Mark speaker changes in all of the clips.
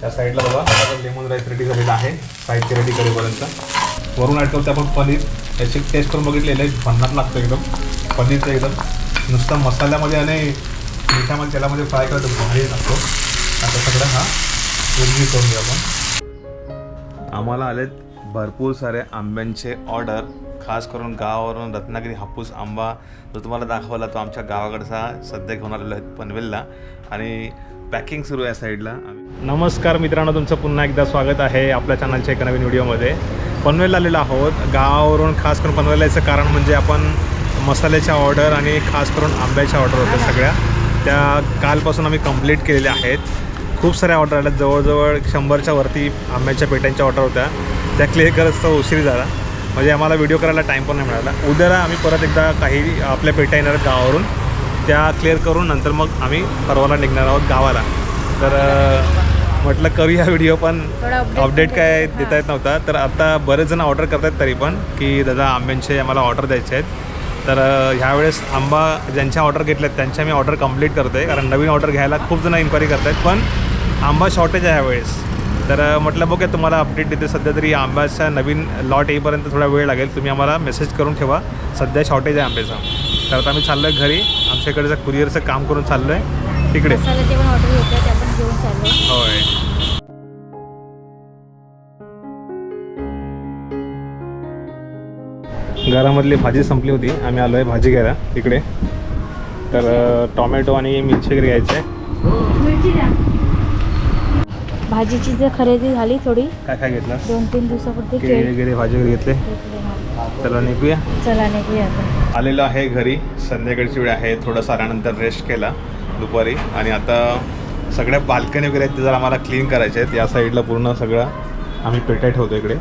Speaker 1: त्या साईडला बघा आता लेमन राईस रेडी झालेला आहे. साईडची रेडी करेपर्यंत. वरून ॲड आपण पनीर. याची टेस्ट करून बघितलेलं आहे. भन्नाट लागतं एकदम. पनीरचं एकदम. नुसतं मसाल्यामध्ये आणि मिठामध्ये तेलामध्ये फ्राय करतो भारी लागतो. आता सगळं हा रिव्ह्यू करून घेऊ आपण. आम्हाला आलेत भरपूर सारे आंब्यांचे ऑर्डर खास करून गावावरून रत्नागिरी हापूस आंबा जो तुम्हाला दाखवला तो आमच्या गावाकडचा सध्या घेऊन आलेला आहे पनवेलला. आणि पॅकिंग सुरू आहे साईडला. नमस्कार मित्रांनो तुमचं पुन्हा एकदा स्वागत आहे आपल्या चॅनलच्या एका नवीन व्हिडिओमध्ये. पनवेलला आलेलो आहोत. गावावरून खास करून पनवेलला यायचं कारण म्हणजे आपण मसाल्याच्या ऑर्डर आणि खास करून आंब्याच्या ऑर्डर होत्या सगळ्या. त्या कालपासून आम्ही कंप्लीट केलेल्या आहेत. खूप साऱ्या ऑर्डर आल्या. जवळजवळ शंभरच्या वरती आंब्याच्या पेट्यांच्या ऑर्डर होत्या. त्या क्लिअर करत उशीर झाला. म्हणजे आम्हाला व्हिडिओ करायला टाईम पण नाही मिळाला. उद्याला आम्ही परत एकदा काही आपल्या पेट्या येणार गावावरून. त्या क्लिअर करून नंतर मग आम्ही परवाला निघणार आहोत गावाला. तर म्हटलं करूया व्हिडिओ पण. अपडेट काय देता येत नव्हता. तर आता बरेच जण ऑर्डर करतात तरी पण की दादा आंब्यांचे आम्हाला ऑर्डर द्यायचे आहेत. तर ह्यावेळेस आंबा ज्यांच्या ऑर्डर घेतल्यात त्यांच्या मी ऑर्डर कंप्लीट करतो आहे कारण नवीन ऑर्डर घ्यायला खूप जण इन्क्वायरी करत आहेत पण आंबा शॉर्टेज आहे ह्यावेळेस. तर म्हटलं बघूया तुम्हाला अपडेट देते. सध्या तरी आंब्याचा नवीन लॉट येईपर्यंत थोडा वेळ लागेल. तुम्ही आम्हाला मेसेज करून ठेवा. सध्या शॉर्टेज आहे आंब्याचा. तर आता आम्ही चाललो आहे घरी. आमच्या इकडचं कुरिअरचं काम करून चाललो आहे तिकडे होय. घरामधली भाजी संपली होती आम्ही आलो आहे भाजी घ्यायला तिकडे. तर टोमॅटो आणि मिरची वगैरे घ्यायचे.
Speaker 2: भाजीची जर खरेदी झाली थोडी
Speaker 1: काय काय घेतलं?
Speaker 2: दोन तीन दिवसापुरती
Speaker 1: केळी
Speaker 2: केळी.
Speaker 1: वगैरे भाजी वगैरे घेतले. तर निघूया.
Speaker 2: चला निघूया
Speaker 1: आलेलो आहे घरी. संध्याकाळची वेळ आहे. थोडंसं आल्यानंतर रेस्ट केला दुपारी. आणि आता सगळ्या बाल्कनी वगैरे आहेत ते जरा आम्हाला क्लीन करायचे आहेत. या साईडला पूर्ण सगळं आम्ही पेट्या ठेवतो इकडे.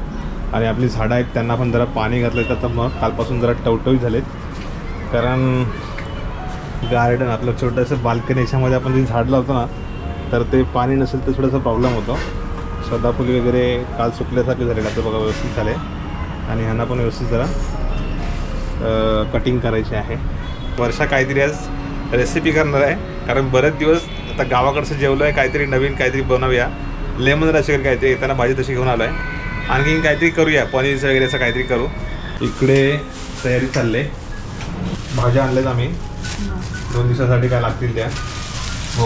Speaker 1: आणि आपली झाडं आहेत त्यांना पण जरा पाणी घातलं तर मग कालपासून जरा टवटवीत झालेत. कारण गार्डन आपलं छोटंसं बाल्कनी याच्यामध्ये आपण जे झाड लावतो ना तर ते पाणी नसेल तर थोडासा प्रॉब्लेम होतो. सदाफुली वगैरे काल सुकल्यासारखे झाले आता बघा व्यवस्थित झाले आणि ह्यांना पण व्यवस्थित जरा कटिंग करायची आहे. वर्षा काहीतरी आज रेसिपी करणार आहे. कारण बरेच दिवस आता गावाकडचं जेवलं आहे काहीतरी नवीन काहीतरी बनवूया. लेमन राईस वगैरे काहीतरी येताना भाजी तशी घेऊन आलो आहे आणखीन काहीतरी करूया पनीरचं वगैरे असं काहीतरी करू. इकडे तयारी चालले. भाज्या आणल्यात आम्ही. दोन दिवसासाठी काय लागतील त्या. हो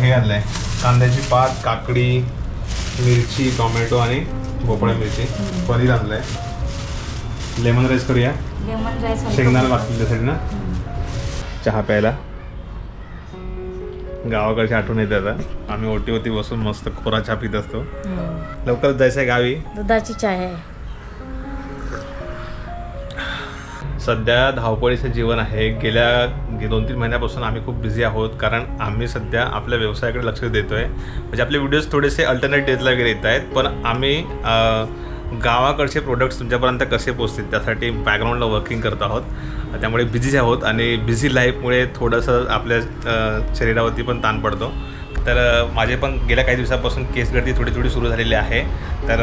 Speaker 1: हे आणलं आहे कांद्याची पात काकडी मिरची टोमॅटो आणि भोपळ्या मिरची. पनीर आणलं आहे लेमन राईस करूया.
Speaker 2: लेमन राईस
Speaker 1: शेंगदाणा लागतील त्यासाठी ना. चहा प्यायला. गावाकडची आठवण येते आता. आम्ही ओटीवरती बसून मस्त कोरा चहा पित असतो. लवकरच जायचं गावी.
Speaker 2: दुधाची चाय आहे.
Speaker 1: सध्या धावपळीचं जीवन आहे. गेल्या दोन तीन महिन्यापासून आम्ही खूप बिझी आहोत. कारण आम्ही सध्या आपल्या व्यवसायाकडे लक्ष देतो आहे म्हणजे आपले व्हिडिओज थोडेसे अल्टरनेट डेजला वगैरे येत आहेत. पण आम्ही गावाकडचे प्रोडक्ट्स तुमच्यापर्यंत कसे पोचतील त्यासाठी बॅकग्राऊंडला वर्किंग करत आहोत. त्यामुळे बिझी आहोत आणि बिझी लाईफमुळे थोडंसं आपल्या शरीरावरती पण ताण पडतो. तर माझे पण गेल्या काही दिवसापासून केस गर्दी थोडी थोडी सुरू झालेली आहे. तर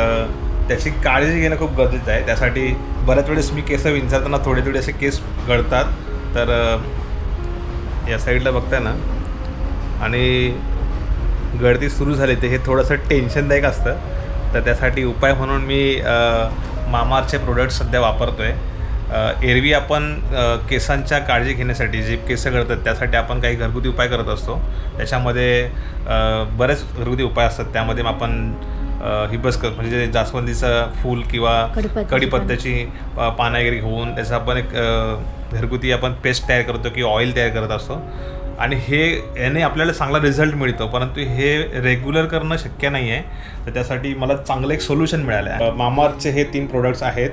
Speaker 1: त्याची काळजी घेणं खूप गरजेचं आहे. त्यासाठी बऱ्याच वेळेस मी केस विंचरताना थोडे थोडे असे केस गळतात तर या साईडला बघताय ना. आणि गळती सुरू झाली ते हे थोडंसं टेन्शनदायक असतं. तर त्यासाठी उपाय म्हणून मी मामारचे प्रोडक्ट्स सध्या वापरतो आहे एरवी आपण केसांच्या काळजी घेण्यासाठी जे केस गळतात त्यासाठी आपण काही घरगुती उपाय करत असतो. त्याच्यामध्ये बरेच घरगुती उपाय असतात. त्यामध्ये आपण हिबस्कर म्हणजे जास्वंदीचं फूल किंवा अ, पानं वगैरे घेऊन त्याचा आपण एक घरगुती आपण पेस्ट तयार करतो किंवा ऑइल तयार करत असतो. आणि हे याने आपल्याला चांगला रिझल्ट मिळतो परंतु हे रेग्युलर करणं शक्य नाही आहे तर त्यासाठी मला चांगलं एक सोल्युशन मिळालं आहे मामार्थचे हे तीन प्रोडक्ट्स आहेत.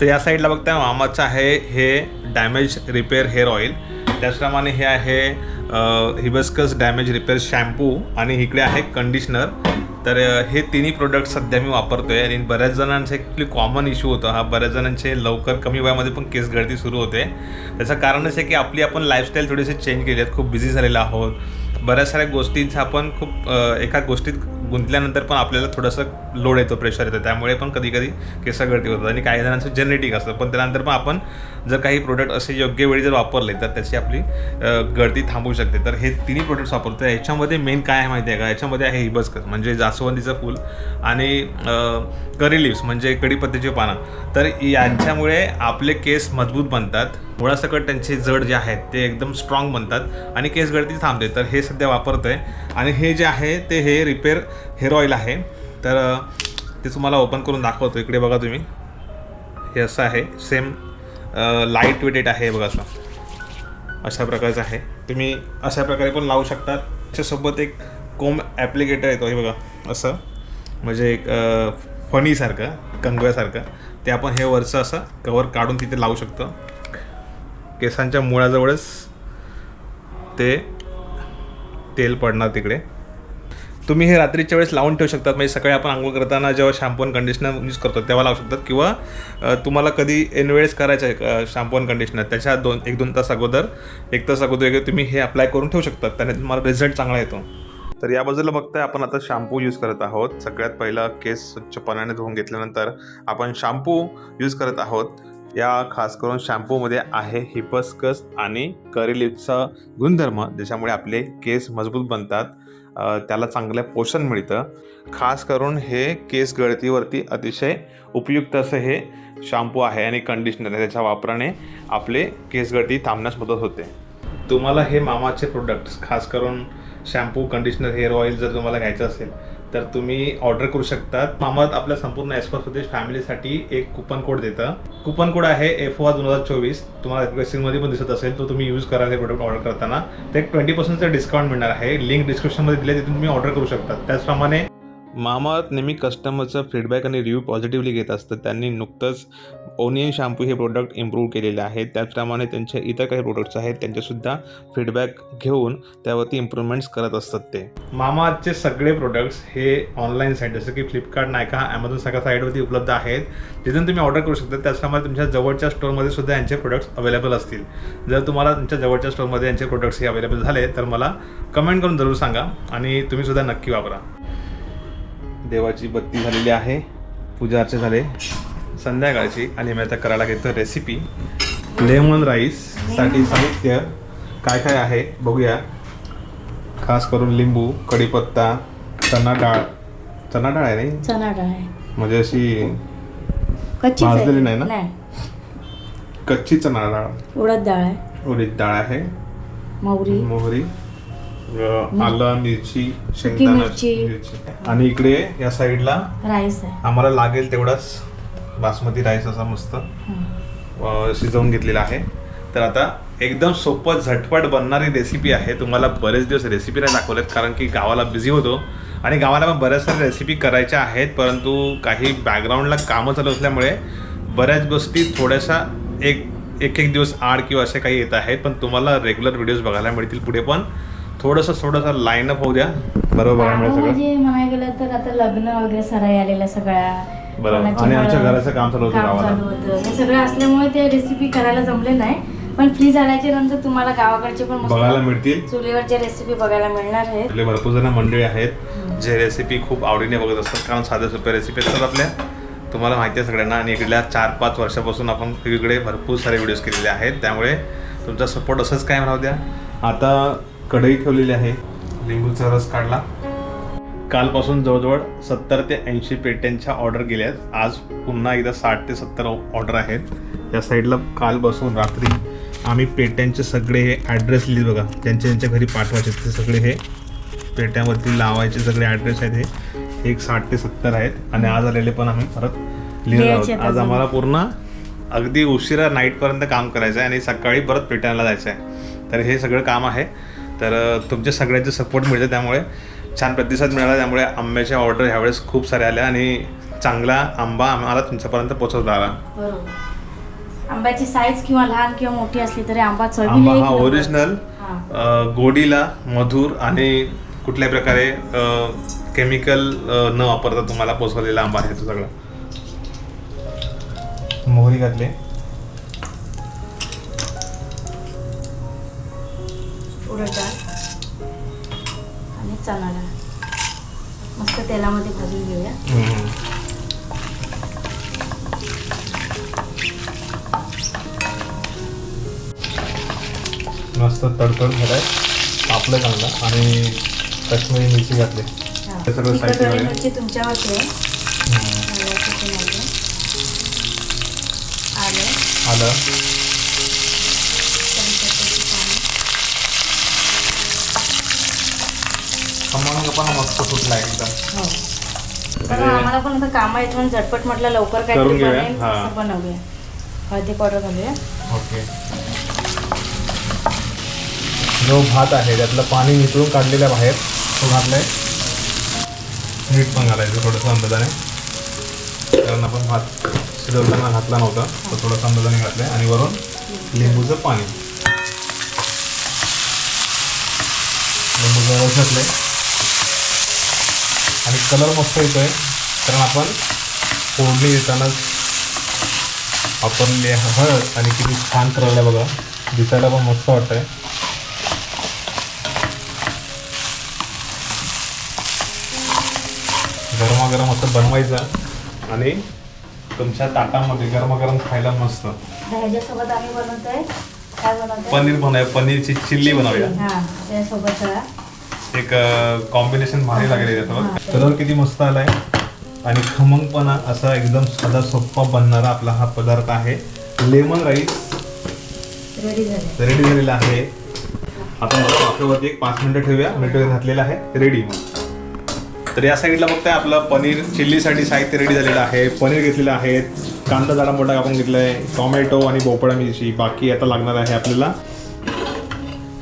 Speaker 1: तर या साईडला बघता मामाचं आहे हे डॅमेज रिपेअर हेअर ऑइल त्याचप्रमाणे हे आहे हिबस्कस डॅमेज रिपेअर शॅम्पू आणि इकडे आहे कंडिशनर तर हे तिन्ही प्रोडक्ट सध्या मी वापरतोय आणि बऱ्याच जणांचा ॲक्च्युली कॉमन इश्यू होतो. हा बऱ्याच जणांचे लवकर कमी वयामध्ये पण केस गळती सुरू होते. त्याचं कारणच आहे की आपली आपण लाईफस्टाईल थोडीशी चेंज केली आहेत खूप बिझी झालेलो आहोत. बऱ्याच साऱ्या गोष्टींचा आपण खूप एका गोष्टीत गुंतल्यानंतर पण आपल्याला थोडंसं लोड येतो प्रेशर येतं. त्यामुळे पण कधी कधी केस गळती होतात आणि काही जणांचं जेनेटिक असतं. पण त्यानंतर पण आपण जर काही प्रोडक्ट असे योग्य वेळी जर वापरले तर त्याची आपली गळती थांबू शकते. तर हे तिन्ही प्रोडक्ट्स वापरतो याच्यामध्ये मेन काय आहे माहिती आहे का? याच्यामध्ये आहे हिबस्कस म्हणजे जास्वंदीचं फूल आणि करी लिव्स म्हणजे कडीपत्त्याची पानं. तर यांच्यामुळे आपले केस मजबूत बनतात. मुळासकट त्यांचे जड जे आहेत ते एकदम स्ट्रॉंग बनतात आणि केस गळती थांबते. तर हे सध्या वापरतोय. आणि हे जे आहे ते हे रिपेअर हेअर ऑइल आहे. तर ते तुम्हाला ओपन करून दाखवतो. इकडे बघा तुम्ही. हे असं आहे. सेम लाइट वेटेड आहे हे बघा असं. अशा प्रकारचं आहे. तुम्ही अशा प्रकारे पण लावू शकता. त्याच्यासोबत एक कोम ॲप्लिकेटर येतो हे बघा. असं. म्हणजे एक फणीसारखं कंगव्यासारखं ते आपण हे वरचं असं कवर काढून तिथे लावू शकतो. केसांच्या मुळाजवळच ते तेल पडणार तिकडे. तुम्ही हे रात्रीच्या वेळेस लावून ठेवू शकतात. म्हणजे सकाळी आपण आंघोळ करताना जेव्हा शॅम्पू आणि कंडिशनर यूज करतो तेव्हा लावू शकतात. किंवा तुम्हाला कधी एनवेळेस करायचं आहे शॅम्पू आणि कंडिशनर त्याच्या दोन एक दोन तास अगोदर एक तास अगोदर वगैरे तुम्ही हे अप्लाय करून ठेवू शकतात. त्याने तुम्हाला रिझल्ट चांगला येतो. तर या बाजूला बघताय आपण आता शॅम्पू यूज करत आहोत. सगळ्यात पहिला केस स्वच्छ पाण्याने धुवून घेतल्यानंतर आपण शॅम्पू यूज करत आहोत. या खास करून शॅम्पूमध्ये आहे हिपस्कस आणि करी गुणधर्म ज्याच्यामुळे आपले केस मजबूत बनतात. त्याला चांगलं पोषण मिळतं. खास करून हे केस गळतीवरती अतिशय उपयुक्त असं हे शॅम्पू आहे आणि कंडिशनर आहे. त्याच्या वापराने आपले केस गळती थांबण्यास मदत होते. तुम्हाला हे मामाचे प्रोडक्ट्स खास करून शॅम्पू कंडिशनर हेअर ऑइल जर तुम्हाला घ्यायचं असेल तर तुम्ही ऑर्डर करू शकतात. मामात आपल्या संपूर्ण एस्पर प्रदेश फॅमिलीसाठी एक कुपन कोड देतं. कुपन कोड आहे एफ वा दोन हजार चोवीस. तुम्हाला मध्ये पण दिसत असेल तो तुम्ही यूज करा हे प्रोडक्ट ऑर्डर करताना. ते ट्वेंटी पर्सेंटचं डिस्काउंट मिळणार आहे. लिंक डिस्क्रिप्शनमध्ये दिले तिथून तुम्ही ऑर्डर करू शकता त्याचप्रमाणे मामाअर्थ नेहमी कस्टमरचं फीडबॅक आणि रिव्ह्यू पॉझिटिव्हली घेत असतं. त्यांनी नुकतंच ओनियन शॅम्पू हे प्रोडक्ट इम्प्रूव्ह केलेले आहे. त्याचप्रमाणे त्यांचे इतर काही प्रोडक्ट्स आहेत त्यांचेसुद्धा फीडबॅक घेऊन त्यावरती इम्प्रूव्हमेंट्स करत असतात ते. मामाअर्थचे सगळे प्रोडक्ट्स हे ऑनलाईन साईट जसं की फ्लिपकार्ट नायका ॲमेझॉन सगळ्या साईटवरती उपलब्ध आहेत. जिथून तुम्ही ऑर्डर करू शकता त्याचप्रमाणे तुमच्या जवळच्या स्टोअरमध्ये सुद्धा यांचे प्रोडक्ट्स अवेलेबल असतील. जर तुम्हाला तुमच्या जवळच्या स्टोअरमध्ये यांचे प्रोडक्ट्स हे अवेलेबल झाले तर मला कमेंट करून जरूर सांगा आणि तुम्ही सुद्धा नक्की वापरा. देवाची बत्ती झालेली आहे. पूजा अर्चा झाले. संध्याकाळची आणि मी आता करायला घेतो रेसिपी लेमन राईससाठी साहित्य काय काय आहे बघूया. खास करून लिंबू कढीपत्ता चणा डाळ. चणा डाळ आहे नाही
Speaker 2: चणा डाळ आहे.
Speaker 1: म्हणजे अशी
Speaker 2: कच्ची
Speaker 1: भाजलेली नाही ना? कच्ची चणा डाळ.
Speaker 2: उडद डाळ आहे.
Speaker 1: उडीद डाळ आहे.
Speaker 2: मोहरी.
Speaker 1: मोहरी. आलं मिरची
Speaker 2: सुकी
Speaker 1: शेंगदाणा
Speaker 2: मिरची.
Speaker 1: मिरची. आणि इकडे या साईडला
Speaker 2: राईस आहे.
Speaker 1: आम्हाला लागेल तेवढाच बासमती राईस असा मस्त. अ, शिजवून घेतलेला आहे. तर आता एकदम सोपं झटपट बनणारी रेसिपी आहे. तुम्हाला बरेच दिवस रेसिपी नाही दाखवल्यात कारण की गावाला बिझी होतो. आणि गावाला पण बऱ्याच साऱ्या रेसिपी करायच्या आहेत परंतु काही बॅकग्राऊंडला कामं चालू असल्यामुळे बऱ्याच गोष्टी थोड्याशा एक एक एक दिवस आड किंवा असे काही येत आहेत. पण तुम्हाला रेग्युलर व्हिडिओज बघायला मिळतील पुढे पण. थोडंसं थोडंसं लाईन अप होऊ द्या. बरोबर
Speaker 2: कामं
Speaker 1: सगळं.
Speaker 2: म्हणजे म्हणायला गेलं तर आता लग्न वगैरे सराई आलेल्या सगळ्या.
Speaker 1: बरोबर. आणि आमच्या घराचं काम चालू होतं
Speaker 2: काम
Speaker 1: गावाला.
Speaker 2: होतं. हे सगळं असल्यामुळे ते रेसिपी करायला जमले नाही. पण फ्री झाल्याच्यानंतर तुम्हाला गावाकडचे पण मस्त
Speaker 1: बघायला मिळतील.
Speaker 2: चुलीवरच्या रेसिपी बघायला मिळणार आहेत.
Speaker 1: आपले भरपूर जण मंडळी आहेत. जे रेसिपी खूप आवडीने बघत असतात. कारण साध्या सोप्या रेसिपी असतात आपल्या. तुम्हाला माहिती आहे सगळ्यांना. आणि इकडल्या चार पाच वर्षापासून आपण वेगवेगळे भरपूर सारे व्हिडिओज केलेले आहेत. त्यामुळे तुमचा सपोर्ट असंच कायम राहू द्या. आता कढई ठेवलेली आहे. लिंबूचा रस काढला. कालपासून जवळजवळ सत्तर ते ऐंशी पेट्यांच्या ऑर्डर गेल्या आहेत. आज पुन्हा एकदा साठ ते सत्तर ऑर्डर आहेत. या साईडला काल बसून रात्री आम्ही पेट्यांचे सगळे हे ॲड्रेस लिहिले बघा. ज्यांच्या ज्यांच्या घरी पाठवायचे ते सगळे हे पेट्यावरती लावायचे सगळे ॲड्रेस आहेत हे. एक साठ ते सत्तर आहेत. आणि आज आलेले पण आम्ही परत लिहिलं आहोत. आज. आम्हाला पूर्ण अगदी उशिरा नाईटपर्यंत काम करायचं आहे आणि सकाळी परत पेट्याला जायचं आहे. तर हे सगळं काम आहे. तर तुमच्या सगळ्यांचे सपोर्ट मिळते त्यामुळे छान प्रतिसाद मिळाला त्यामुळे आंब्याच्या ऑर्डर ह्यावेळेस खूप साऱ्या आल्या आणि चांगला आंबा आम्हाला तुमच्यापर्यंत पोहोचवता आला
Speaker 2: बरोबर आंब्याची साईज किंवा लहान किंवा मोठी असली तरी आंबा
Speaker 1: आंबा
Speaker 2: चवीला
Speaker 1: हा. ओरिजिनल
Speaker 2: हां.
Speaker 1: गोडीला मधुर आणि कुठल्याही प्रकारे केमिकल न वापरता तुम्हाला पोचवलेला आंबा आहे तो सगळा मोहरी घातले
Speaker 2: उडद डाळ आणि चणा डाळ मस्त तेलामध्ये भाजून घेऊया.
Speaker 1: मस्त तडतड झालाय आपलं चांगलं आणि काश्मीरी मिरची घातली
Speaker 2: हा.
Speaker 1: सगळं साहित्य.
Speaker 2: मिरची तुमच्यावरती आहे. आलं
Speaker 1: आलं
Speaker 2: कढीपत्त्याची पानं.
Speaker 1: सुटला एकदम
Speaker 2: हो. कारण आम्हाला पण कामं आहेत म्हणून झटपट म्हटलं लवकर
Speaker 1: करून
Speaker 2: काहीतरी
Speaker 1: घेऊया. हा.
Speaker 2: बनवूया. हळदी पावडर घालूया.
Speaker 1: ओके. जो भात आहे त्यातलं पाणी निथळून काढलेलं आहे बाहेर तो घातलाय. मीठ पण घालायचं थोडंसं अंदाजाने. कारण आपण भात शिजवताना घातला नव्हता तो थोडंसं अंदाजाने घातलंय. आणि वरून लिंबूचं पाणी. लिंबूचं रस घातलंय. आणि कलर मस्त येतोय. कारण आपण फोडणी देतानाच वापरलेली आहे हळद आणि किती छान कलर आहे बघा. दिसायला पण मस्त वाटतंय. गरमागरम असं बनवायचं आणि तुमच्या ताटामध्ये गरमागरम खायला मस्त.
Speaker 2: आता ह्याच्यासोबत आम्ही बनवतोय. काय बनवतोय?
Speaker 1: पनीर बनवूया. पनीरची चिल्ली बनवूया.
Speaker 2: हा त्यासोबत
Speaker 1: एक कॉम्बिनेशन भारी लागेल. त्याच्यावर कलर किती मस्त आलाय. आणि खमंगपणा असा एकदम साधा सोप्पा बनणारा आपला हा पदार्थ आहे. Lemon rice.
Speaker 2: रेडी झाले.
Speaker 1: रेडी झालेला आहे. मस्त वाफेवरती एक पाच मिनिटं ठेवूया. मीठ घातलेलं आहे. रेडी तर या साईडला बघताय आपलं पनीर चिल्लीसाठी साहित्य रेडी झालेलं आहे. पनीर घेतलेलं आहे. कांदा जाडा मोठा आपण घेतलाय. टोमॅटो आणि भोपळा मिरची. बाकी आता लागणार आहे आपल्याला.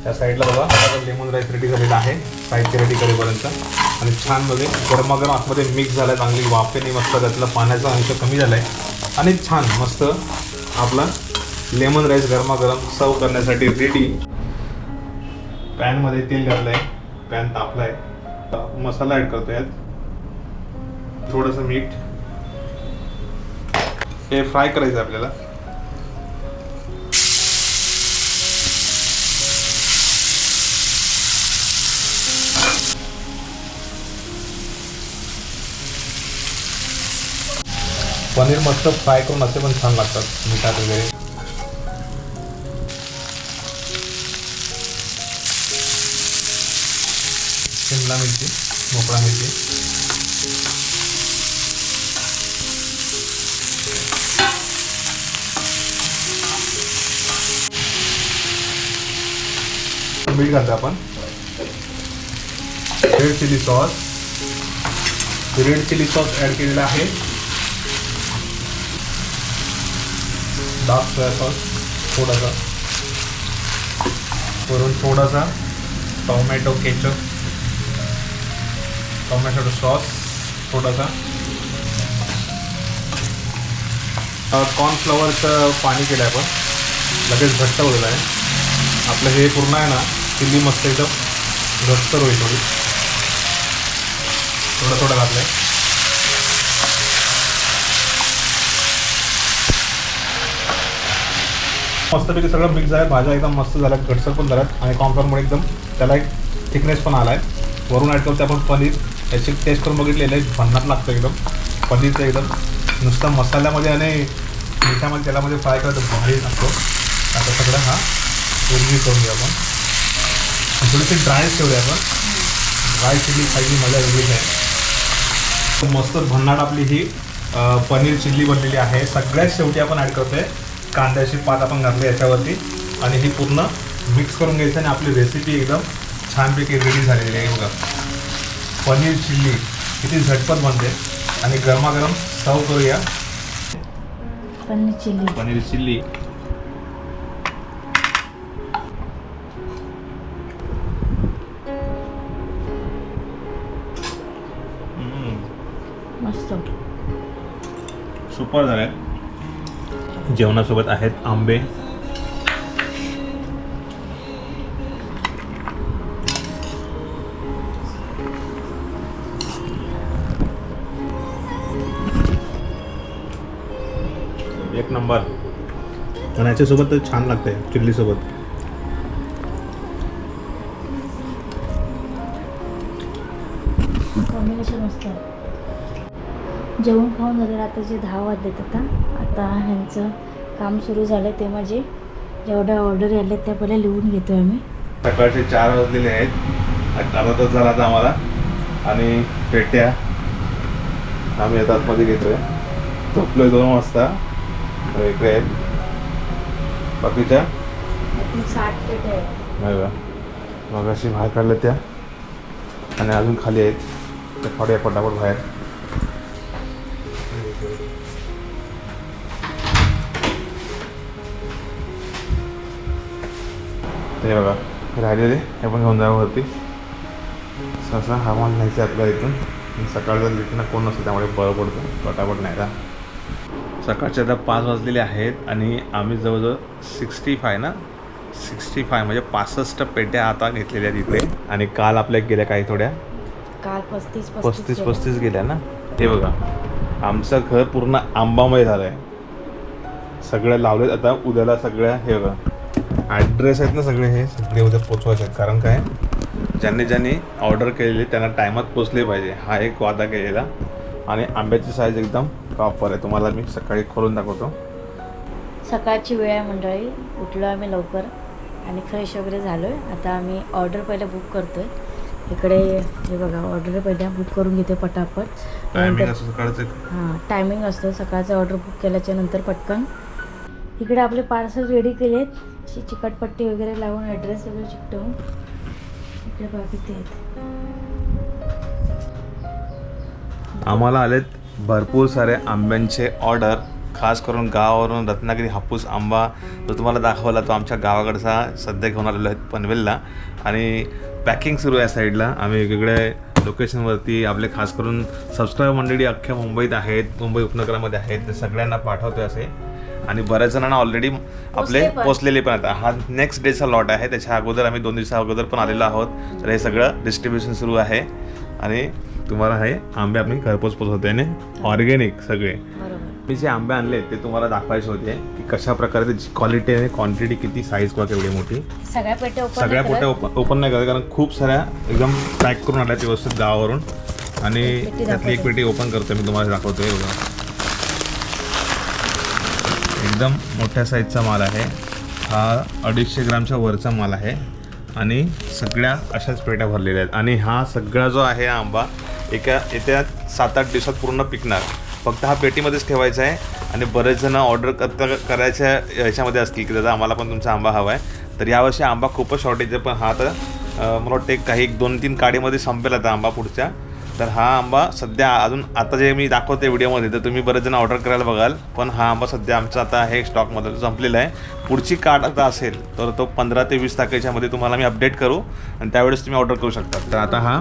Speaker 1: त्या साईडला बघा आता लेमन राईस रेडी झालेला आहे साहित्य रेडी करेपर्यंत. आणि छान म्हणजे मध्ये गरमागरम आतमध्ये मिक्स झालाय चांगली वाफेने मस्त त्यातला पाण्याचा अंश कमी झालाय. आणि छान मस्त आपला लेमन राईस गरमागरम सर्व करण्यासाठी रेडी पॅनमध्ये तेल घातलंय पॅन तापलाय. मसाला ऍड करतो यात. थोडंसं मीठ. हे फ्राय करायचं आहे आपल्याला. पनीर मस्त फ्राय करून असे पण छान लागतात. मिठात वगैरे. शिमला मिरची मोकळा मिरची. मीठ घालतो आपण. Red chilli sauce. Red chilli sauce add केलेला आहे. डार्क सोया सॉस थोडासा. वरून थोडासा टोमॅटो केचप टोमॅटो सॉस थोडासा. कॉर्नफ्लॉवरचं पाणी केलं आहे आपण. लगेच घट्ट होईल आहे. आपलं हे पूर्ण आहे ना चिल्ली मस्त एकदम घट्ट होईल थोडी. थोडं थोडं घातलं आहे मस्तपैकी सगळं मिक्स आहे. भाज्या एकदम मस्त झाल्या. घटसर पण झाल्यात. आणि कॉर्नफ्लॉवरमुळे एकदम त्याला एक थिकनेस पण आला आहे वरून ॲड करतो आपण पनीर. याची टेस्ट करून बघितलेलं आहे. भन्नाट लागतं एकदम. पनीरचं एकदम नुसतं मसाल्यामध्ये आणि मिठामध्ये तेलामध्ये फ्राय करतो भारी लागतो. आता सगळं हा उर्मी करून घेऊ आपण. थोडीशी ड्राय ठेवूया आपण. ड्राय चिल्ली खायची मजा वेगळीच आहे. मस्त भन्नाट आपली ही पनीर चिल्ली बनलेली आहे. सगळ्यात शेवटी आपण ॲड करतो आहे कांद्याची पात आपण घातली याच्यावरती. आणि ही पूर्ण मिक्स करून घ्यायचं आणि आपली रेसिपी एकदम छानपैकी रेडी झालेली आहे. बघा. पनीर चिल्ली. किती झटपट बनते. आणि गरमागरम सर्व करूया.
Speaker 2: पनीर चिल्ली.
Speaker 1: पनीर चिल्ली.
Speaker 2: मस्त.
Speaker 1: सुपर झाले. जेवणासोबत आहेत आंबे. एक नंबर. आणि याच्यासोबत तर छान लागते चिल्लीसोबत.
Speaker 2: कॉम्बिनेशन मस्त जेवण खाऊन झालं रात्रीचे दहा वाजलेत आता. आता ह्यांचं काम सुरू झालं ते म्हणजे जेवढ्या ऑर्डर आल्या त्या पहिल्या लिहून घेतो आम्ही.
Speaker 1: सकाळचे चार वाजलेले आहेत. अर्धा तास झाला आता आम्हाला. आणि पेट्या आम्ही आता आतमध्ये घेतोय. झोपलोय दोन वाजता. इकडे आहेत. बाकीच्या?
Speaker 2: साठ
Speaker 1: मग अशी बाहेर काढल्या त्या. आणि अजून खाली आहेत. त्या पटापट बाहेर. ते बघा हे राहिलेले हे पण घेऊन जावं वरती. सहसा हवामान न्यायचं आहे आपल्याला इथून. सकाळचं लिटणं कोण नसतं त्यामुळे बरं पडतं. पटापट नाही का सकाळचे आता पाच वाजलेले आहेत आणि आम्ही जवळजवळ सिक्स्टी फाय ना? सिक्स्टी फाय म्हणजे पासष्ट पेट्या आता घेतलेल्या इकडे आणि काल आपल्या गेल्या काही थोड्या.
Speaker 2: काल पस्तीस
Speaker 1: पस्तीस. पस्तीस गेल्या. ना? हे बघा आमचं घर पूर्ण आंबामय झालं आहे सगळ्या लावलेत. आता उद्याला सगळ्या हे बघा ॲड्रेस आहेत ना सगळे हे सगळे उद्या पोचवायचे आहेत. कारण काय? ज्यांनी ज्यांनी ऑर्डर केलेली त्यांना टायमात पोचले पाहिजे. हा एक वादा केलेला. आणि आंब्याची साईज एकदम प्रॉपर आहे. तुम्हाला मी सकाळी खोलून दाखवतो.
Speaker 2: सकाळची वेळ आहे मंडळी. उठलो आम्ही लवकर. आणि फ्रेश वगैरे झालो आहे आता आम्ही ऑर्डर पहिलं बुक करतो आहे इकडे हे बघा ऑर्डर पहिल्या बुक करून घेते पटापट. हां टायमिंग असतो. सकाळचं ऑर्डर बुक केल्याच्यानंतर पटकन. इकडे आपले पार्सल रेडी केलेत. अशी चिकटपट्टी वगैरे लावून ॲड्रेस वगैरे चिकटवून इकडे बाकी ते आहेत.
Speaker 1: आम्हाला आलेत भरपूर सारे आंब्यांचे ऑर्डर खास करून गावावरून रत्नागिरी हापूस आंबा जो तुम्हाला दाखवला तो आमच्या गावाकडचा सध्या घेऊन आलेलो आहे पनवेलला. आणि पॅकिंग सुरू आहे साईडला आम्ही वेगवेगळे लोकेशनवरती आपले खास करून सबस्क्राईब मंडळी अख्ख्या मुंबईत आहेत मुंबई उपनगरामध्ये आहेत. ते सगळ्यांना पाठवतोय असे. आणि बऱ्याच जणांना ऑलरेडी आपले. पोचलेले पण आता. हा नेक्स्ट डेचा लॉट आहे. त्याच्या अगोदर आम्ही दोन दिवसा अगोदर पण आलेलो आहोत. तर हे सगळं डिस्ट्रीब्युशन सुरू आहे. आणि तुम्हाला हे आंबे आम्ही घरपोच पोचवते. आणि ऑर्गॅनिक सगळे. मी जे आंबे आणले ते तुम्हाला दाखवायचे होते की कशा प्रकारे त्याची क्वालिटी आणि क्वांटिटी किती साईज किंवा केवढी मोठी.
Speaker 2: सगळ्या पेट्या ओपन
Speaker 1: सगळ्या पोट्या ओपन नाही करत कारण खूप साऱ्या एकदम पॅक करून आल्या व्यवस्थित गावावरून. आणि त्यातली एक. पेटी ओपन करतो मी तुम्हाला दाखवतोय बघा. एकदम मोठ्या साईजचा माल आहे. हा अडीचशे ग्रामच्या वरचा माल आहे. आणि सगळ्या अशाच पेट्या भरलेल्या आहेत. आणि हा सगळा जो आहे आंबा एका येत्या सात आठ दिवसात पूर्ण पिकणार. फक्त हा पेटीमध्येच ठेवायचा आहे. आणि बरेच जण ऑर्डर करता करायच्या ह्याच्यामध्ये असतील की दादा आम्हाला पण तुमचा आंबा हवा आहे तर यावर्षी आंबा खूपच शॉर्टेज आहे. पण हा तर मला वाटतं एक काही एक दोन तीन काडीमध्ये संपेल आता आंबा पुढच्या. तर हा आंबा सध्या अजून आता जे मी दाखवते व्हिडिओमध्ये तर तुम्ही बरेच जण ऑर्डर करायला बघाल पण हा आंबा सध्या आमचा आता हे स्टॉकमध्ये संपलेला आहे. पुढची कार्ड आता असेल तर तो पंधरा ते वीस तारखेच्यामध्ये तुम्हाला मी अपडेट करू आणि त्यावेळेस तुम्ही ऑर्डर करू शकता. तर आता हा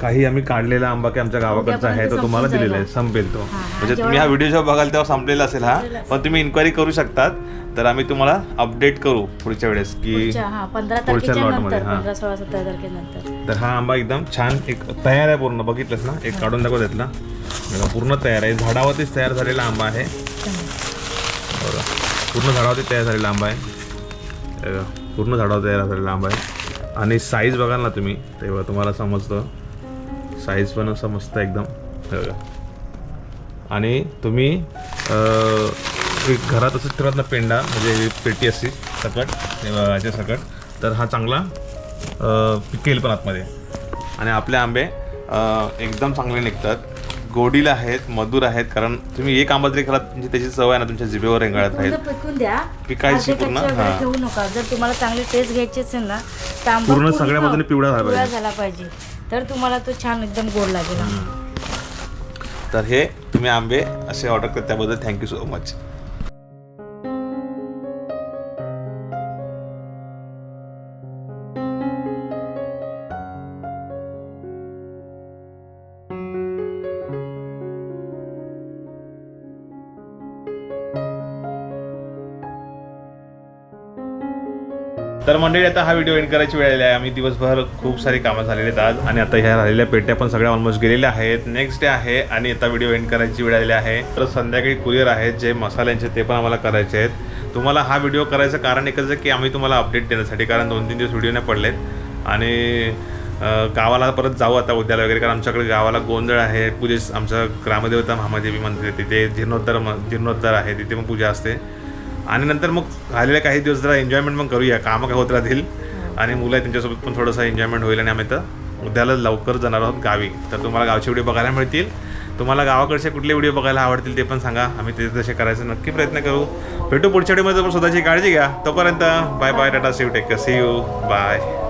Speaker 1: काही आम्ही काढलेला आंबा की आमच्या गावाकडचा आहे तो तुम्हाला दिलेला आहे संपेल तो. म्हणजे तुम्ही हा व्हिडिओ जेव्हा बघाल तेव्हा संपलेला असेल हा पण तुम्ही इन्क्वायरी करू शकतात. तर आम्ही तुम्हाला अपडेट करू पुढच्या वेळेस की
Speaker 2: पुढच्या
Speaker 1: लॉटमध्ये, हा. तर हा आंबा एकदम छान एक तयार आहे पूर्ण बघितलंस ना? एक काढून दाखव त्यातला. पूर्ण तयार आहे. झाडावरतीच तयार झालेला आंबा आहे. बघा पूर्ण झाडावरती तयार झालेला आंबा आहे. पूर्ण झाडावर तयार झालेला आंबा आहे. आणि साईज बघाल ना तुम्ही तेव्हा तुम्हाला समजतं. साईज पण समजतं एकदम. बघा. आणि तुम्ही घरात असंच ठेवत ना पेंडा म्हणजे पेटी असते सकट हे याच्या सकट. तर हा चांगला पिकेल पण आतमध्ये. आणि आपले आंबे एकदम चांगले निघतात. गोडीला आहेत मधुर आहेत कारण तुम्ही एक आंबा जरी खालात म्हणजे त्याची चव आहे ना तुमच्या जिभेवर रेंगाळत राहील.
Speaker 2: पूर्ण पिकून द्या.
Speaker 1: पिकायची
Speaker 2: अर्धे
Speaker 1: पूर्ण,
Speaker 2: कच्चे वगैरे
Speaker 1: हा.
Speaker 2: ठेवू नका. जर तुम्हाला चांगली टेस्ट घ्यायची असेल ना तर आंबा
Speaker 1: पूर्ण सगळ्या बाजूने पिवळा झाला पाहिजे.
Speaker 2: झाला पाहिजे. तर तुम्हाला तो छान एकदम गोड लागेल.
Speaker 1: तर हे तुम्ही आंबे असे ऑर्डर करत त्याबद्दल थँक्यू सो मच तर मंडळी आता हा व्हिडिओ एंड करायची वेळ आली आहे. आम्ही दिवसभर खूप सारी कामं झालेली आहेत आज. आणि आता ह्या राहिलेल्या पेट्या पण सगळ्या ऑलमोस्ट गेलेल्या आहेत. नेक्स्ट डे आहे आणि आता व्हिडिओ एंड करायची वेळ आलेली आहे. तर संध्याकाळी कुरिअर आहेत जे मसाल्यांचे ते पण आम्हाला करायचे आहेत. तुम्हाला हा व्हिडिओ करायचं कारण एकच आहे की आम्ही तुम्हाला अपडेट देण्यासाठी कारण दोन तीन दिवस व्हिडिओ नाही पडलेत. आणि गावाला परत जाऊ आता उद्याला वगैरे कारण आमच्याकडे गावाला गोंधळ आहे. पूजेस आमचं ग्रामदेवता महादेवी मंदिर आहे तिथे. जीर्णोत्तर म- जीर्णोद्धार आहे तिथे पण पूजा असते. आणि नंतर मग राहिलेले काही दिवस जरा एन्जॉयमेंट पण करूया. कामं काय होत राहतील. आणि मुलं आहेत त्यांच्यासोबत पण थोडंसं एन्जॉयमेंट होईल आणि आम्ही तर उद्याला लवकर जाणार आहोत गावी. तर तुम्हाला गावचे व्हिडिओ बघायला मिळतील. तुम्हाला गावाकडचे कुठले व्हिडिओ बघायला आवडतील ते पण सांगा. आम्ही ते तसे करायचा नक्की प्रयत्न करू. भेटू पुढच्या व्हिडिओमध्ये पण स्वतःची काळजी घ्या. तोपर्यंत bye bye tata see you take see you bye